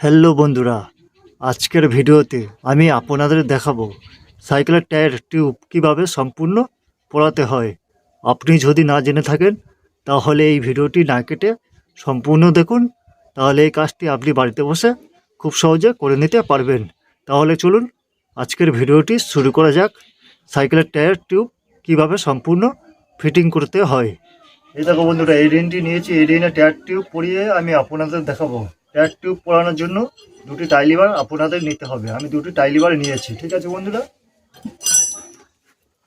Hello বন্ধুরা, আজকের ভিডিওতে আমি আপনাদের দেখাবো সাইকেলের টায়ার টিউব কীভাবে সম্পূর্ণ পড়াতে হয়। আপনি যদি না জেনে থাকেন, তাহলে এই ভিডিওটি না কেটে সম্পূর্ণ দেখুন। তাহলে এই কাজটি আপনি বাড়িতে বসে খুব সহজে করে নিতে পারবেন। তাহলে চলুন, আজকের ভিডিওটি শুরু করা যাক। সাইকেলের টায়ার টিউব কীভাবে সম্পূর্ণ ফিটিং করতে হয়। এই দেখো বন্ধুরা, এই রিনটি নিয়েছি, এই রিনের টায়ার টিউব পরিয়ে আমি আপনাদের দেখাবো। টায়ার টিউব পরানোর জন্য দুটি টাইলিবার আপনাদের নিতে হবে। আমি দুটি টাইলিবার নিয়েছি, ঠিক আছে বন্ধুরা?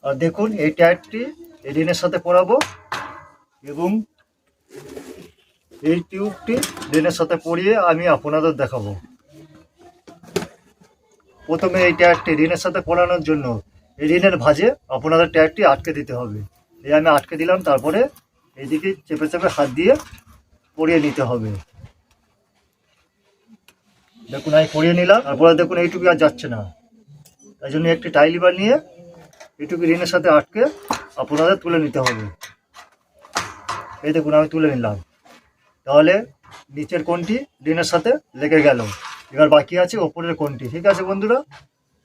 আর দেখুন, এই টায়ারটি এই রিনের সাথে পরাবো এবং এই টিউবটি রিনের সাথে পরিয়ে আমি আপনাদের দেখাবো। প্রথমে এই টায়ারটি রিনের সাথে পরানোর জন্য এই রিনের ভাঁজে আপনাদের টায়ারটি আটকে দিতে হবে। এই আমি আটকে দিলাম, তারপরে এইদিকে চেপে চেপে হাত দিয়ে পরিয়ে নিতে হবে। দেখুন, আমি পরিয়ে নিলাম তারপরে দেখুন এইটুকু আর যাচ্ছে না। তাই জন্য একটি টাইলিবার নিয়ে এইটুকু রিনের সাথে আটকে আপনাদের তুলে নিতে হবে। এই দেখুন, আমি তুলে নিলাম। তাহলে নিচের কোনটি রিনের সাথে লেগে গেল। এবার বাকি আছে ওপরের কোনটি ঠিক আছে বন্ধুরা?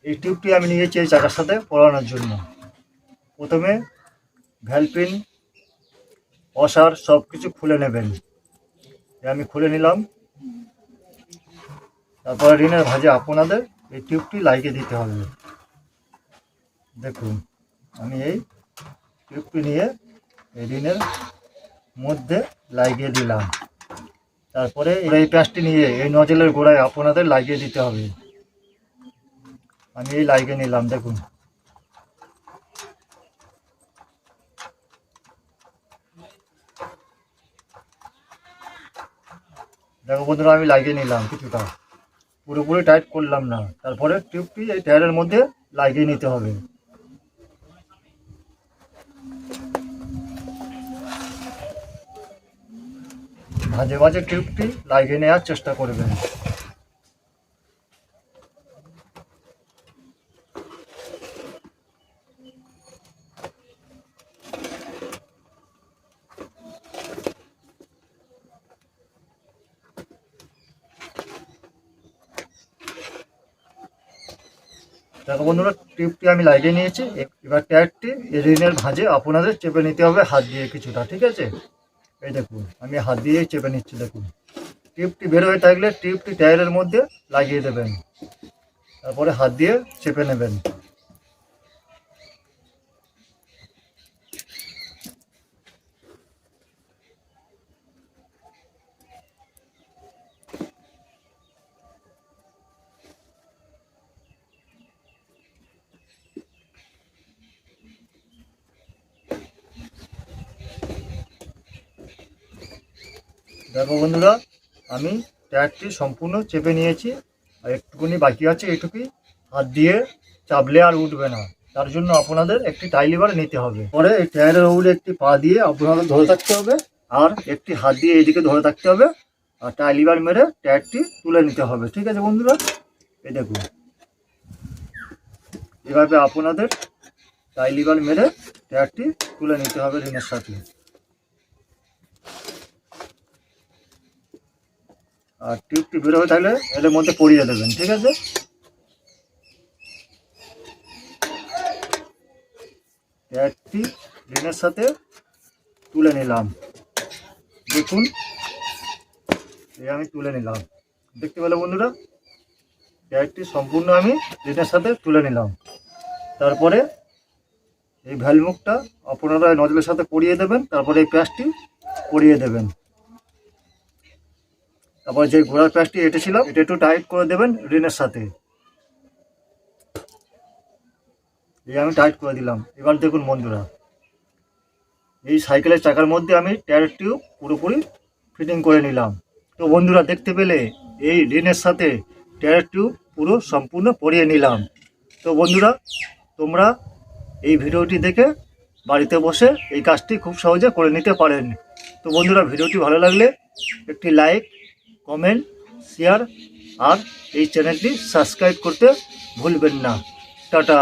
এই টিউবটি আমি নিয়েছি এই চাকার সাথে পরানোর জন্য। প্রথমে ভ্যালপিন অসার সব কিছু খুলে নেবেন। আমি খুলে নিলাম। তারপরে ঋণের ভাজে আপনাদের এই টিউবটি লাগিয়ে দিতে হবে। দেখুন, আমি এই টিউবটি নিয়ে এই ঋণের মধ্যে লাগিয়ে দিলাম। তারপরে এই প্যাঁচটি নিয়ে এই নজলের গোড়ায় আপনাদের লাগিয়ে দিতে হবে। আমি এই লাগিয়ে নিলাম, দেখুন। দেখো বন্ধুরা, আমি লাগিয়ে নিলাম কিছুটা। পুরোপুরি টাইট করলাম না। তারপরে টিউবটি এই টায়ারের মধ্যে লাগিয়ে নিতে হবে। মাঝে মাঝে টিউবটি লাগিয়ে নেওয়ার চেষ্টা করবেন। দেখো বন্ধুরা টিউবটি আমি লাগিয়ে নিয়েছি। এবার ট্যাপটি এই রিনের ভাঁজে আপনাদের চেপে নিতে হবে হাত দিয়ে কিছুটা, ঠিক আছে? এই দেখুন, আমি হাত দিয়ে চেপে নিচ্ছি, দেখুন। টিউবটি বের হয়ে থাকলে টিউবটি টায়ারের মধ্যে লাগিয়ে দেবেন। তারপরে হাত দিয়ে চেপে নেবেন। দেখো বন্ধুরা, আমি টায়ারটি সম্পূর্ণ চেপে নিয়েছি, আর একটুকুনি বাকি আছে এটুকুই হাত দিয়ে চাপলে আর উঠবে না। তার জন্য আপনাদের একটি টাইলিবার নিতে হবে। পরে এই টায়ারের উপরে একটি পা দিয়ে আপনাদের ধরে থাকতে হবে, আর একটি হাত দিয়ে এইদিকে ধরে থাকতে হবে, আর টাইলিবার মেরে টায়ারটি তুলে নিতে হবে। ঠিক আছে বন্ধুরা? এই দেখুন। এভাবে আপনাদের টাইলিবার মেরে টায়ারটি তুলে নিতে হবে ঋণের সাথে। আর টিউবটি বের হয়ে থাকলে মধ্যে পরিয়ে দেবেন, ঠিক আছে? একটি ঋণের সাথে তুলে নিলাম। দেখুন এই আমি তুলে নিলাম। দেখতে পেলে বন্ধুরা? ট্যাগটি সম্পূর্ণ আমি ঋণের সাথে তুলে নিলাম। তারপরে এই ভ্যালমুখটা আপনারা নজলের সাথে পরিয়ে দেবেন, তারপরে এই প্যাঁচটি পরিয়ে দেবেন। তারপর যে ঘোড়ার প্যাচটি এঁটেছিলাম এটা একটু টাইট করে দেবেন রিনের সাথে। এই আমি টাইট করে দিলাম। এবার দেখুন বন্ধুরা, এই সাইকেলের চাকার মধ্যে আমি টায়ার টিউব পুরোপুরি ফিটিং করে নিলাম। তো বন্ধুরা, দেখতে পেলে এই রিনের সাথে টায়ার টিউব পুরো সম্পূর্ণ পরিয়ে নিলাম। তো বন্ধুরা, তোমরা এই ভিডিওটি দেখে বাড়িতে বসে এই কাজটি খুব সহজে করে নিতে পারেন। তো বন্ধুরা, ভিডিওটি ভালো লাগলে একটি লাইক কমেন্ট শেয়ার আর এই চ্যানেলটি সাবস্ক্রাইব করতে ভুলবেন না। টাটা।